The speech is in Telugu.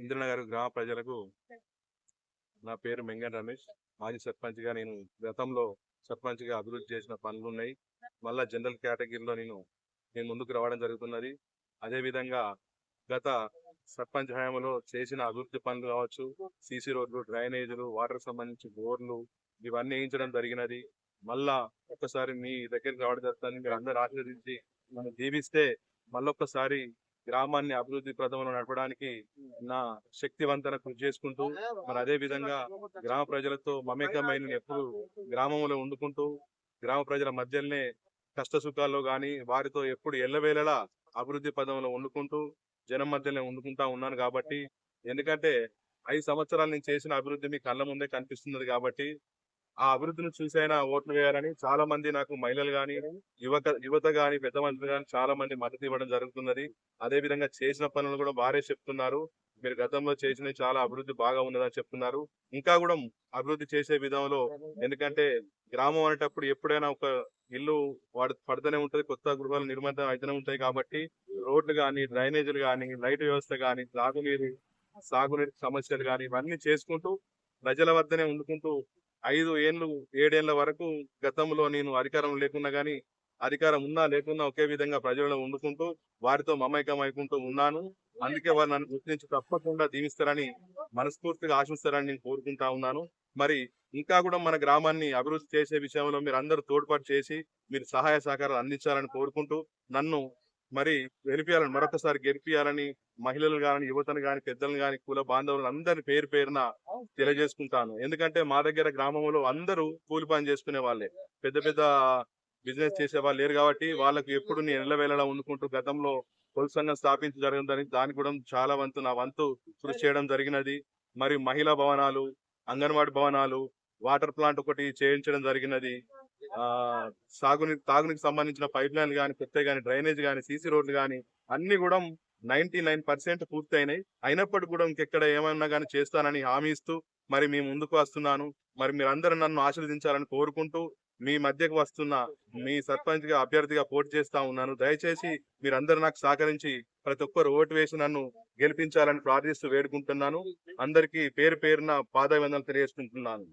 ఇంద్రనగర్ గ్రామ ప్రజలకు నా పేరు మెంగన్ రమేష్. మాజీ సర్పంచ్గా నేను గతంలో సర్పంచ్గా అభివృద్ధి చేసిన పనులు ఉన్నాయి మళ్ళా జనరల్ కేటగిరీలో నేను నేను ముందుకు రావడం జరుగుతున్నది. అదేవిధంగా గత సర్పంచ్ హయాంలో చేసిన అభివృద్ధి పనులు కావచ్చు సీసీ రోడ్లు డ్రైనేజీలు వాటర్ సంబంధించి బోర్లు ఇవన్నీ వేయించడం జరిగినది. మళ్ళా ఒక్కసారి మీ దగ్గరికి రావడం జరుగుతుంది. మీరు అందరూ ఆశీర్వదించి నన్ను దీవిస్తే మళ్ళొక్కసారి గ్రామాన్ని అభివృద్ధి ప్రదంలో నడపడానికి నా శక్తివంతన కృషి చేసుకుంటూ మరి అదే విధంగా గ్రామ ప్రజలతో మమేకమైన ఎప్పుడు గ్రామంలో వండుకుంటూ గ్రామ ప్రజల మధ్యలోనే కష్ట సుఖాల్లో గాని వారితో ఎప్పుడు ఎల్లవేళలా అభివృద్ధి పదంలో వండుకుంటూ జనం మధ్యలో వండుకుంటా ఉన్నాను కాబట్టి ఎందుకంటే ఐదు సంవత్సరాల నుంచి చేసిన అభివృద్ధి మీ కళ్ళ ముందే కనిపిస్తున్నది కాబట్టి ఆ అభివృద్ధిని చూసైనా ఓట్లు వేయాలని చాలా మంది నాకు మహిళలు కానీ యువత యువత కానీ పెద్ద మనుషులు కానీ చాలా మంది మద్దతు ఇవ్వడం జరుగుతున్నది. అదే విధంగా చేసిన పనులు కూడా వారే చెప్తున్నారు. మీరు గతంలో చేసిన చాలా అభివృద్ధి బాగా ఉన్నదని చెప్తున్నారు. ఇంకా కూడా అభివృద్ధి చేసే విధంలో ఎందుకంటే గ్రామం అనేటప్పుడు ఎప్పుడైనా ఒక ఇల్లు వాడు పడుతూనే ఉంటది కొత్త గృహాలు నిర్మాణం అయితేనే ఉంటాయి కాబట్టి రోడ్లు కానీ డ్రైనేజీలు కానీ లైట్ వ్యవస్థ కానీ సాగునీరు సాగునీరు సమస్యలు కానీ ఇవన్నీ చేసుకుంటూ ప్రజల వద్దనే ఉండుకుంటూ ఐదు ఏళ్ళు ఏడేళ్ళ వరకు గతంలో నేను అధికారం లేకున్నా కానీ అధికారం ఉన్నా లేకున్నా ఒకే విధంగా ప్రజలను వండుకుంటూ వారితో మమైకం అయికుంటూ ఉన్నాను. అందుకే వారు నన్ను గుర్తించి తప్పకుండా దీవిస్తారని మనస్ఫూర్తిగా ఆశిస్తారని నేను కోరుకుంటా ఉన్నాను. మరి ఇంకా కూడా మన గ్రామాన్ని అభివృద్ధి చేసే విషయంలో మీరు అందరూ తోడ్పాటు చేసి మీరు సహాయ సహకారాలు అందించాలని కోరుకుంటూ నన్ను మరి గెలిపియాలని మరొకసారి గెలిపియాలని మహిళలు గాని యువతను గాని పెద్దలను కానీ కుల బాంధవులను అందరి పేరు పేరున తెలియజేసుకుంటాను. ఎందుకంటే మా దగ్గర గ్రామంలో అందరూ కూలి పని చేసుకునే వాళ్ళే. పెద్ద పెద్ద బిజినెస్ చేసే వాళ్ళు లేరు కాబట్టి వాళ్ళకు ఎప్పుడు నేను ఎల్లవేళలా ఉండుకుంటూ గతంలో పొలి సంఘం స్థాపించి జరిగిందని దానికి కూడా చాలా వంతు నా వంతు కృషి చేయడం జరిగినది. మరి మహిళా భవనాలు అంగన్వాడీ భవనాలు వాటర్ ప్లాంట్ ఒకటి చేయించడం జరిగినది. సాగుని తాగునీకి సంబంధించిన పైప్ లైన్ కానీ పెట్టే కానీ డ్రైనేజ్ కానీ సీసీ రోడ్లు కానీ అన్ని కూడా నైన్టీ నైన్ పర్సెంట్ పూర్తయినాయి. అయినప్పటికీ కూడా ఇంకెక్కడ ఏమన్నా కానీ చేస్తానని హామీ ఇస్తూ మరి మీ ముందుకు వస్తున్నాను. మరి మీరందరూ నన్ను ఆశీర్వదించాలని కోరుకుంటూ మీ మధ్యకు వస్తున్న మీ సర్పంచ్గా అభ్యర్థిగా పోటీ చేస్తా ఉన్నాను. దయచేసి మీరందరూ నాకు సహకరించి ప్రతి ఒక్కరు ఓటు వేసి నన్ను గెలిపించాలని ప్రార్థిస్తూ వేడుకుంటున్నాను. అందరికీ పేరు పేరున పాదాభివందనలు తెలియజేసుకుంటున్నాను.